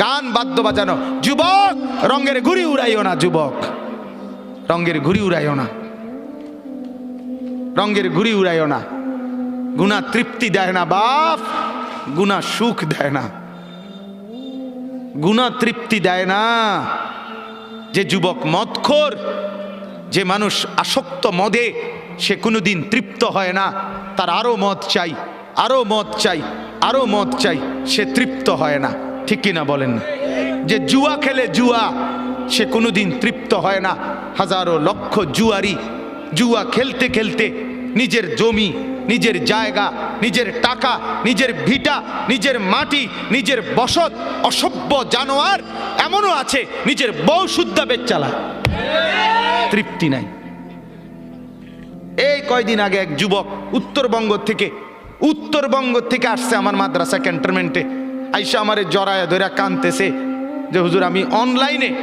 গান বাদ্য বাজানো। যুবক, রঙের ঘুড়ি উড়াইও না, যুবক। রঙের ঘুড়ি উড়াইও না। রঙের ঘুড়ি উড়াইও না। গুণা তৃপ্তি দেয় না বাপ, গুণা সুখ দেয় না। গুণা তৃপ্তি দেয় না। যে যুবক মদখোর, যে মানুষ আসক্ত মদে, সে কোনোদিন তৃপ্ত হয় না। তার আরও মদ চাই আরও মদ চাই আরও মদ চাই, সে তৃপ্ত হয় না। ঠিক কিনা বলেন? যে জুয়া খেলে জুয়া, সে কোনোদিন তৃপ্ত হয় না। হাজারো লক্ষ জুয়ারি, জুয়া খেলতে খেলতে নিজের জমি, নিজের জায়গা, নিজের টাকা, নিজের ভিটা, নিজের মাটি, নিজের বসত, অসভ্য জানোয়ার, এমনও আছে নিজের বউ শুদ্ধা বেচ চালায় তৃপ্তি নাই। এই কয়দিন আগে এক যুবক উত্তরবঙ্গ থেকে উত্তরবঙ্গ থেকে আসছে আমার মাদ্রাসা ক্যান্টনমেন্টে। আইসা আমারে জড়ায় ধরে কানতেছে যে, হুজুর, আমি অনলাইনে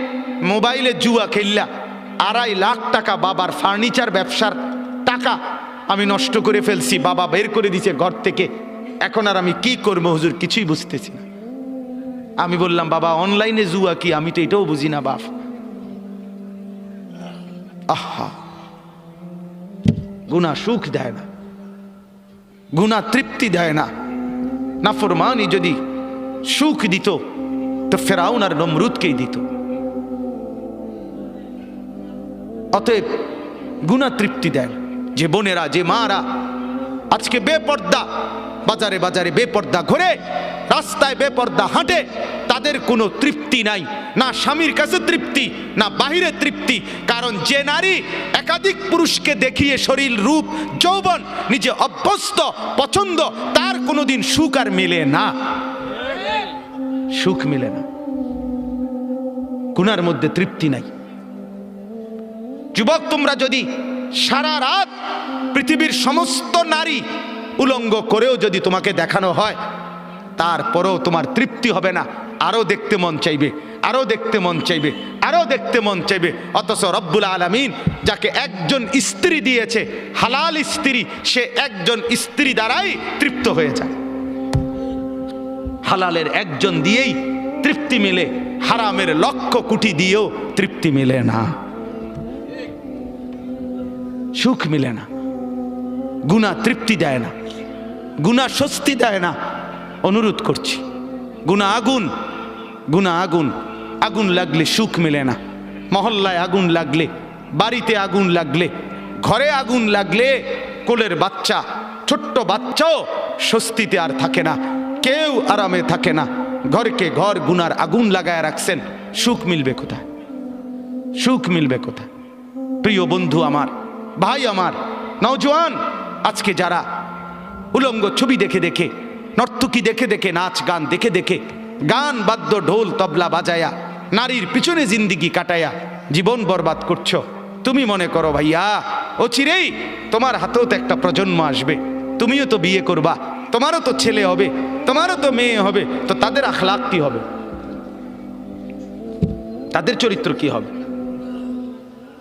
মোবাইলে জুয়া খেললা। আড়াই লাখ টাকা বাবার ফার্নিচার, ব্যবসার টাকা আমি নষ্ট করে ফেলছি। বাবা বের করে দিছে ঘর থেকে। এখন আর আমি কি করব, হুজুর? কিছুই বুঝতেছি না। আমি বললাম, বাবা, অনলাইনে জুয়া কি? আমি তো এটাও বুঝি না, বাপ। আহা! গুণা সুখ দেয় না। গুণা তৃপ্তি দেয় না না। নাফরমানি যদি সুখ দিত, তো ফেরাউন আর নমরুদকেই দিত অতএব গুণা তৃপ্তি দেয় না। যে বোনেরা, যে মারা, আজকে বেপর্দা, বাজারে বাজারে বেপর্দা ঘুরে, রাস্তায় বেপর্দা হাঁটে, তাদের কোনো তৃপ্তি নাই, না স্বামীর কাছে তৃপ্তি, না বাহিরে তৃপ্তি, কারণ যে নারী একাধিক পুরুষকে দেখিয়ে শরীর, রূপ, যৌবন, নিজে অভ্যস্ত, পছন্দ, তার কোনোদিন সুখ আর মেলে না সুখ মিলে না। গুনার মধ্যে তৃপ্তি নাই। যুবক, তোমরা যদি সারা রাত পৃথিবীর সমস্ত নারী উলঙ্গ করেও যদি তোমাকে দেখানো হয়, তারপরেও তোমার তৃপ্তি হবে না। আরও দেখতে মন চাইবে, আরও দেখতে মন চাইবে, আরও দেখতে মন চাইবে। অথচ রব্বুল আলমিন যাকে একজন স্ত্রী দিয়েছে, হালাল স্ত্রী, সে একজন স্ত্রী দ্বারাই তৃপ্ত হয়ে যায়। হালালের একজন দিয়েই তৃপ্তি মেলে, হারামের লক্ষ কোটি দিয়েও তৃপ্তি মেলে না। সুখ মিলে না। গুণা তৃপ্তি দেয় না। গুণা স্বস্তি দেয় না। অনুরোধ করছি, গুণা আগুন গুণা আগুন আগুন লাগলে সুখ মিলে না। মহল্লায় আগুন লাগলে, বাড়িতে আগুন লাগলে, ঘরে আগুন লাগলে কোলের বাচ্চা, ছোট্ট বাচ্চাও স্বস্তিতে আর থাকে না। কেউ আরামে থাকে না। ঘরকে ঘর গুনার আগুন লাগায় রাখছেন। সুখ মিলবে কোথায়? সুখ মিলবে কোথায়? প্রিয় বন্ধু আমার, ভাই আমার, নওজোয়ান, আজকে যারা উলঙ্গ ছবি দেখে দেখে, নর্তকী দেখে দেখে, নাচ গান দেখে দেখে, গান, বাদ্য, ঢোল, তবলা বাজায়া, নারীর পিছনে জিন্দিগি কাটায়া জীবন বরবাদ করছ, তুমি মনে করো ভাইয়া ও চিরেই তোমার হাতেও তো একটা প্রজন্ম আসবে, তুমিও তো বিয়ে করবা তোমারও তো ছেলে হবে, তোমারও তো মেয়ে হবে, তো তাদের আখলাক কি হবে? তাদের চরিত্র কি হবে?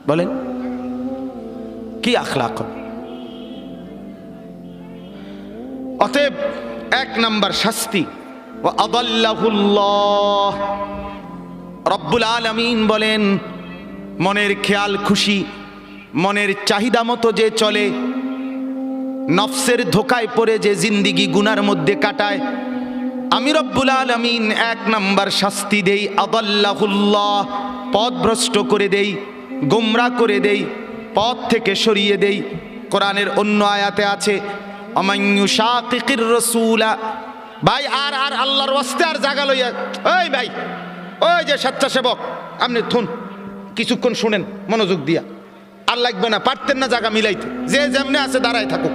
বলেন, কি আখলাক হবে? অতএব এক নাম্বার শাস্তি ও আদাল্লাহুল্লাহ রব্বুল আলমিন বলেন, মনের খেয়াল খুশি, মনের চাহিদা মতো যে চলে নফসের ধোকায় পড়ে যে জিন্দিগি গুনার মধ্যে কাটায়। আমি রব্বুল আলমিন এক নাম্বার শাস্তি দেই, আদাল্লাহুল্লাহ পথভ্রষ্ট করে দেই, গোমরা করে দেই, পথ থেকে সরিয়ে দেই। কোরআনের অন্য আয়াতে আছে অমায়ু শাকির রসুলা ভাই, আর আর আল্লাহর ওয়াস্তে আর জাগা লইয়া ওই ভাই, ওই যে স্বেচ্ছাসেবক, আপনি থুন, কিছুক্ষণ শুনেন, মনোযোগ দিয়া। আর লাগবে না, পারতেন না জায়গা মিলাইতে, যে যেমনে আছে দাঁড়ায় থাকুক।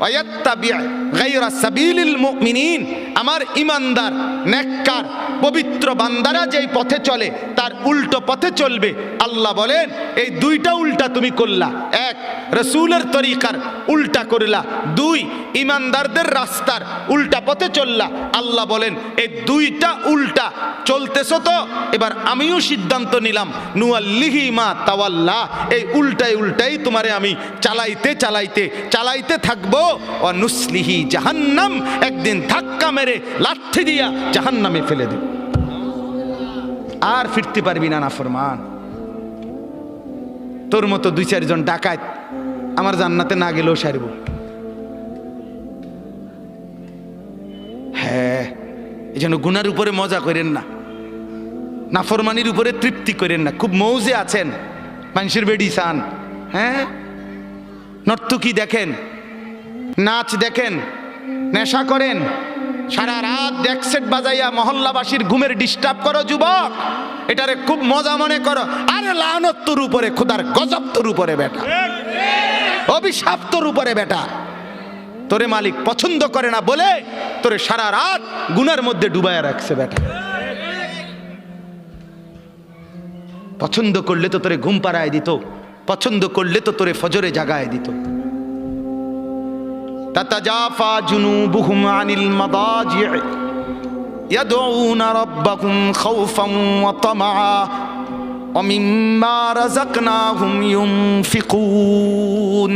ওয়াত্তাবি গায়রা সাবিলিল মুমিনিন আমার ইমানদার নেককার পবিত্র পবিত্র বান্দারা যেই পথে চলে, তার উল্টো পথে চলবে। আল্লাহ বলেন, এই দুইটা উল্টা তুমি করলা। এক, রসুলের তরিকার উল্টা করলা। দুই, ইমানদারদের রাস্তার উল্টা পথে চললা। আল্লাহ বলেন, এই দুইটা উল্টা চলতেছো তো? এবার আমিও সিদ্ধান্ত নিলাম, নুয়াল্লিহি মা তাওয়াল্লা। এই উল্টাই উল্টাই তোমারে আমি চালাইতে চালাইতে চালাইতে থাকব। ও নুসলিহি জাহান্নাম, একদিন ধাক্কা মেরে লাঠি দিয়া জাহান্নামে ফেলে দেব। আর ফিরতে পারবি না নাফরমান। তোর মতো দুই চারজন ডাকাত আমার জান্নাতে না গেলেও সারব। হ্যাঁ এই জন্য গুনার উপরে মজা করেন না। নাফরমানির উপরে তৃপ্তি করেন না। খুব মৌজে আছেন। মানুষের বেডি চান। হ্যাঁ? নর্তকী দেখেন, নাচ দেখেন, নেশা করেন। সারা রাত ডেকসেট বাজাইয়া মহল্লাবাসীর ঘুমের ডিস্টার্ব করো, যুবক। এটারে খুব মজা মনে করো। আরে লানত তোর উপরে, খোদার গজব তোর উপরে বেটা। অভিশাপ তোর উপরে বেটা। তোরে মালিক পছন্দ করে না বলে তোরে সারা রাত গুনার মধ্যে ডুবায়া রাখছে বেটা। পছন্দ করলে তো তোরে ঘুম পাড়ায় দিত। পছন্দ করলে তো তোরে ফজরে জাগায় দিত। তাতাজাফা জুনুবুহুম আনিল মাদাজি'i يدعون ربهم خوفا وطمعا ومما رزقناهم ينفقون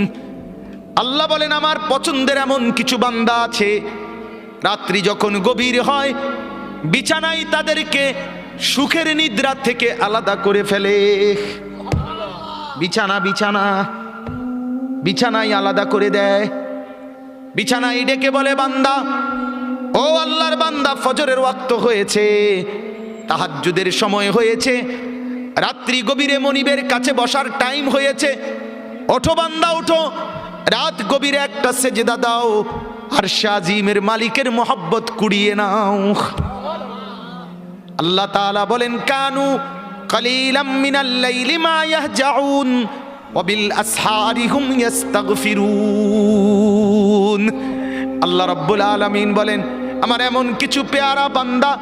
আল্লাহ বলেন আমার পছন্দের এমন কিছু বান্দা আছে রাত্রি যখন গভীর হয় বিছানায় তাদেরকে সুখের নিদ্রা থেকে আলাদা করে ফেলে বিছানা বিছানা বিছানায় আলাদা করে দেয় বিছানায় ডেকে বলে, বান্দা, ও আল্লাহর বান্দা, ফজরের ওয়াক্ত হয়েছে, তাহাজ্জুদের সময় হয়েছে, রাত্রি গভীরে মনিবের কাছে বসার টাইম হয়েছে, ওঠো বান্দা, ওঠো, রাত গভীরে একটা সেজদা দাও, আর শাজিমের মালিকের মোহাব্বত কুড়িয়ে নাও। আল্লাহ তাআলা বলেন, কানু কালিলাম মিনাল লাইলি মা ইয়াহজাউন ওয়াবিল আসহারি হুম ইস্তাগফিরুন আল্লাহ রাব্বুল আলামিন বলেন, আমার এমন কিছু পেয়ারা বান্দা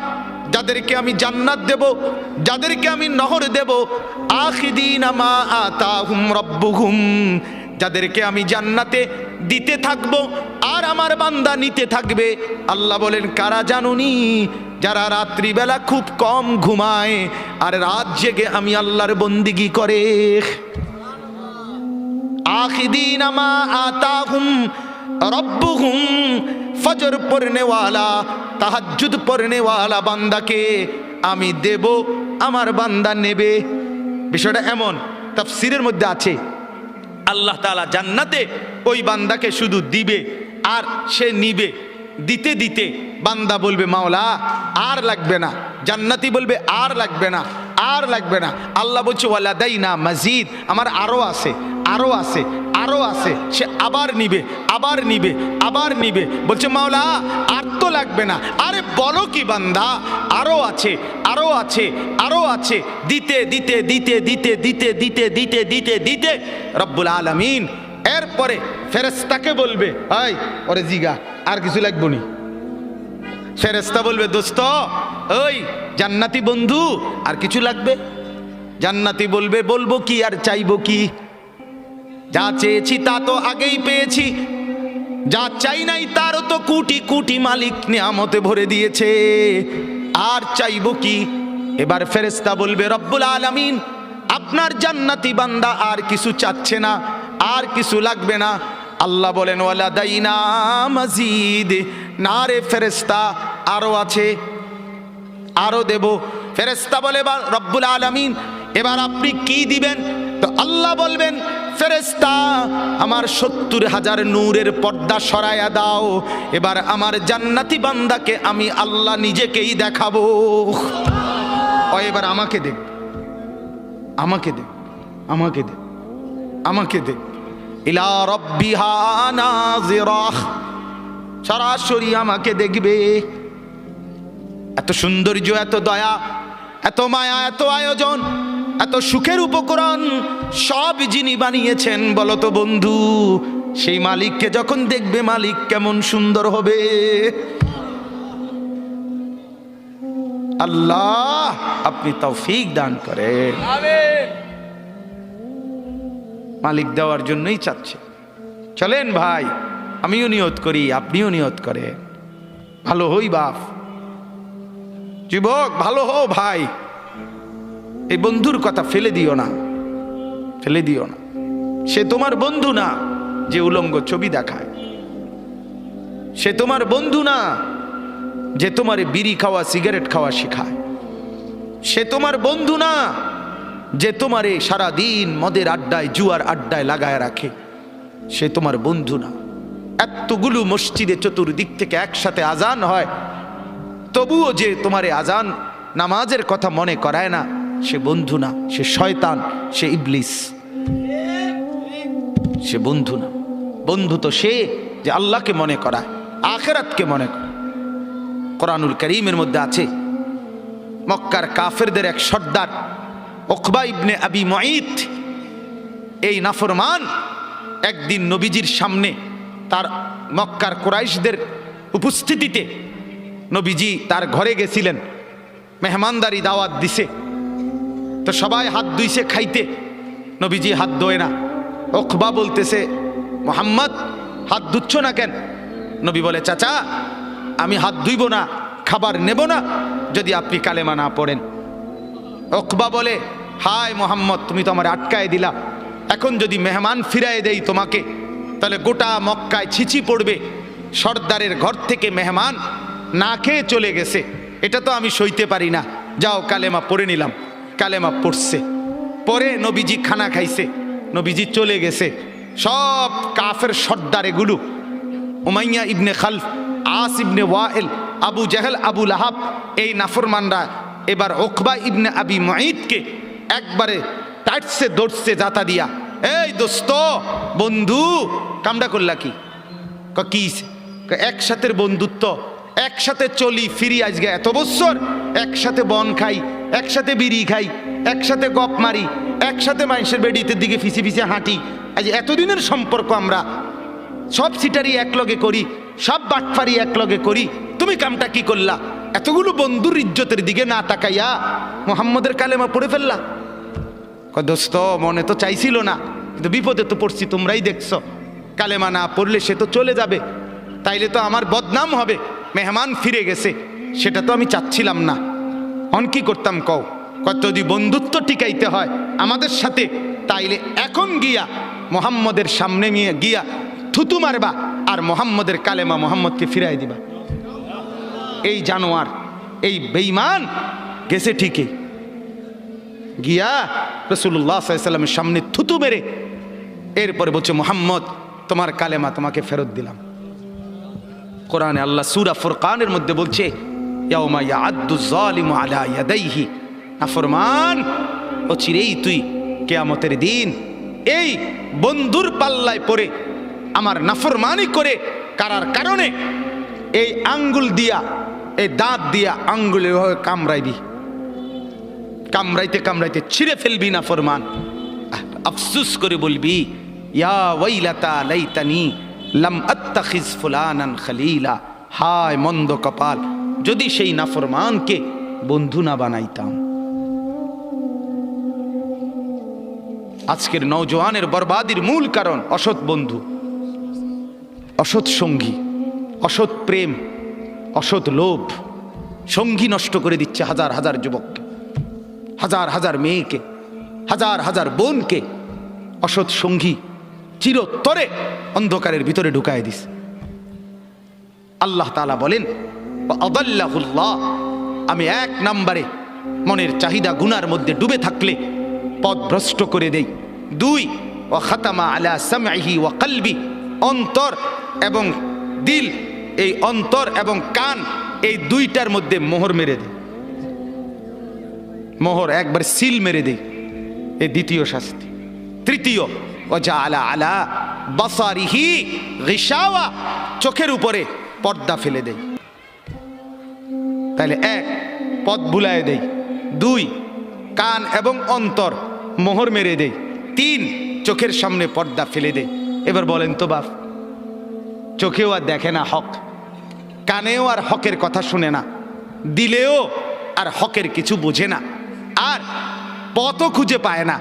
যাদেরকে আমি জান্নাত দেব, যাদেরকে আমি নহর দেব, আখিদিন যাদেরকে আমি জান্নাতে দিতে থাকব আর আমার বান্দা নিতে থাকবে। আল্লাহ বলেন, কারা জানুনি? যারা রাত্রিবেলা খুব কম ঘুমায় আর রাত জেগে আমি আল্লাহর বন্দিগি করে। আখিদিন আমা আতাহুম। রব্বুহুম ফজর পড়নেওয়ালা, তাহাজ্জুদ পড়নেওয়ালা বান্দাকে আমি দেব, আমার বান্দা নেবে। বিষয়টা এমন, তাফসিরের মধ্যে আছে। আল্লাহ তাআলা জান্নাতে ওই বান্দাকে শুধু দিবে আর সে নিবে। দিতে দিতে বান্দা বলবে, মাওলা, আর লাগবে না। জান্নাতি বলবে, আর লাগবে না, আর লাগবে না। আল্লাহ বলছে ওয়ালা না মসজিদ আমার আরও আছে আরও আছে আরও আছে, সে আবার নিবে। আবার নিবে আবার নিবে। বলছে, মাওলা, আর তো লাগবে না। আরে বলো কি বান্দা আরও আছে আরও আছে আরও আছে। দিতে দিতে দিতে দিতে দিতে দিতে দিতে দিতে দিতে। রব্বুল আলমিন এরপরে ফেরেস্তাকে বলবে আই ওরে জিগা, আর কিছু লাগবো নি? ফেরেস্তা বলবে, দোস্ত, ওই জান্নাতি বন্ধু, আর কিছু লাগবে? জান্নাতি বলবে, বলব কি আর চাইব কি? যা চেয়েছি তা তো আগেই পেয়েছি। যা চাই নাই তারও তো কোটি কোটি মালিক নিয়ামতে ভরে দিয়েছে। আর চাইব কি? এবার ফেরেস্তা বলবে, রব্বুল আলামিন, আপনার জান্নাতি বান্দা আর কিছু চাচ্ছে না, আর কিছু লাগবে না। আল্লাহ বলেন, ওয়ালা দাইনা মাজিদ। না রে ফেরেস্তা আরও আছে, আরও দেব। ফেরেস্তা বলে রব্বুল আলামিন, এবার আপনি কি দিবেন? তো আল্লাহ বলবেন ফেরেস্তা আমার সত্তর হাজার নূরের পর্দা সরায়া দাও। এবার আমার জান্নাতি বান্দাকে আমি আল্লাহ নিজেকেই দেখাবো। ও, এবার আমাকে দেখ আমাকে দে। আমাকে দে। আমাকে দে। ইলা রব্বিহা সরাসরি আমাকে দেখবে। এত সৌন্দর্য, এত দয়া, এত মায়া, এত আয়োজন। এত সুখের উপকরণ সব যিনি বানিয়েছেন বলতো বন্ধু সেই মালিককে যখন দেখবে মালিক কেমন সুন্দর হবে। আল্লাহ আপনি তৌফিক দান করেন। মালিক দেওয়ার জন্যই চাচ্ছে। চলেন ভাই আমিও নিয়ত করি আপনিও নিয়ত করেন। ভালো হই বাপ। যুবক ভালো হও ভাই। এই বন্ধুর কথা ফেলে দিও না। ফেলে দিও না। সে তোমার বন্ধু না যে উলঙ্গ ছবি দেখায়। সে তোমার বন্ধু না যে তোমার বিড়ি খাওয়া, সিগারেট খাওয়া শেখায়। সে তোমার বন্ধু না যে তোমারে সারা দিন মদের আড্ডায়, জুয়ার আড্ডায় লাগায় রাখে। সে তোমার বন্ধু না। এতগুলো মসজিদে চতুর্দিক থেকে একসাথে আজান হয়। তবুও যে তোমারে আজান নামাজের কথা মনে করায় না সে বন্ধু না, সে শয়তান, সে ইবলিস। সে বন্ধু না। বন্ধু তো সে যে আল্লাহকে মনে করায়, আখেরাতকে মনে করে কোরআনুল করিমের মধ্যে আছে, মক্কার কাফেরদের এক সর্দার, ওকবা ইবনে আবি মঈত। এই নাফরমান একদিন নবীজির সামনে তার মক্কার কোরাইশদের উপস্থিতিতে নবীজি তার ঘরে গেছিলেন, মেহমানদারি দাওয়াত দিছে। তো সবাই হাত ধুইছে খাইতে। নবীজি হাত ধোয় না। ওখবা বলতেছে, মোহাম্মদ, হাত ধুচ্ছ না কেন? নবী বলে, চাচা, আমি হাত ধুইব না, খাবার নেব না, যদি আপনি কালেমা না পড়েন। ওকবা বলে, হায় মোহাম্মদ, তুমি তো আমার আটকায় দিলা। এখন যদি মেহমান ফিরায় দেই তোমাকে, তাহলে গোটা মক্কায় ছিচি পড়বে। সর্দারের ঘর থেকে মেহমান না খেয়ে চলে গেছে। এটা তো আমি সইতে পারি না। যাও কালেমা পড়ে নিলাম। কালেমা পড়ছে। পরে নবীজি খানা খাইছে, নবীজি চলে গেছে। সব কাফের সর্দার এগুলো Umayya ibn Khalaf, As ibn Wail, Abu Jahl, Abu Lahab, এই নাফরমানরা এবার ওকবা ইবনে আবি মঈদকে একবারে টাইটসে দৌড়ছে জাতা দিয়া। এই দোস্ত, বন্ধু, কামডা করলা কি? ক, একসাথের বন্ধুত্ব একসাথে চলি, ফিরি আজকে এত বছর একসাথে বন খাই, একসাথে বিড়ি খাই, একসাথে গপ মারি, একসাথে মানুষের বেডিতে দিকে ফিসে ফিসে হাঁটি। আজ এতদিনের সম্পর্ক আমরা। সব সিটারি একলগে করি, সব বাটফারি একলগে করি। তুমি কামটা কি করলা? এতগুলো বন্ধুর ইজ্জতের দিকে না তাকাইয়া মোহাম্মদের কালেমা পড়ে ফেললা। দোস্ত, মনে তো চাইছিল না, কিন্তু বিপদে তো পড়ছি, তোমরাই দেখছ। কালেমা না পড়লে সে তো চলে যাবে। তাইলে তো আমার বদনাম হবে। মেহমান ফিরে গেছে। সেটা তো আমি চাচ্ছিলাম না। অন কি করতাম কও? কত যদি বন্ধুত্ব টিকাইতে হয় আমাদের সাথে, তাইলে এখন গিয়া মোহাম্মদের সামনে নিয়ে গিয়া থুতু মারবা আর মোহাম্মদের কালেমা মোহাম্মদকে ফিরাই দিবা। এই জানোয়ার, এই বেইমান গেছে ঠিকই। গিয়া রসুল্লাহ সাল্লামের সামনে থুতু মেরে, এরপরে বলছে, মোহাম্মদ, তোমার কালেমা তোমাকে ফেরত দিলাম। কোরআনে আল্লাহ সুরা ফুরকানের মধ্যে বলছে নাফরমান ও চিরেই তুই কেয়ামতের দিন এই বন্ধুর পাল্লায় পড়ে, আমার নাফরমানি করে কারার কারণে এই আঙ্গুল দিয়া, এই দাঁত দিয়া আঙ্গুলে কামড়াইবি। কামড়াইতে কামড়াইতে ছিঁড়ে ফেলবি না, ফরমান। আফসুস করে বলবি, ইয়া ওয়াইলাতা লাইতানি লাম আত্তাখিজ ফুলানান খলিলা। হায় মন্দ কপাল, যদি সেই নাফরমানকে বন্ধু না বানাইতাম। আজকের নৌজওয়ানের বরবাদির মূল কারণ অসৎ বন্ধু, অসৎ সঙ্গী, অসৎ প্রেম, অসৎ লোভ। সঙ্গী নষ্ট করে দিচ্ছে হাজার হাজার যুবককে, হাজার হাজার মেয়েকে, হাজার হাজার বোনকে। অসৎ সঙ্গী চিরতরে অন্ধকারের ভিতরে ঢুকায় দিস। আল্লাহ তালা বলেন আমি এক নম্বরে মনের চাহিদা গুনার মধ্যে ডুবে থাকলে পথ ভ্রষ্ট করে দেই। দুই ও খাতামা আলা সামহি ও কালবি। অন্তর এবং দিল, এই অন্তর এবং কান এই দুইটার মধ্যে মোহর মেরে দেয় মোহর একবার সিল মেরে দেয় এই দ্বিতীয় শাস্তি। তৃতীয় ও যা আলা আলা বাসারিহি গিসাওয়া চোখের উপরে পর্দা ফেলে দেয় তাহলে এক, পথ ভুলায় দেই। দুই, কান এবং অন্তর মোহর মেরে দেই। তিন, চোখের সামনে পর্দা ফেলে দেয় এবার বলেন তো বাপ, চোখেও আর দেখে না হক, কানেও আর হকের কথা শুনে না, দিলেও আর হকের কিছু বোঝে না, আর পথও খুঁজে পায় না।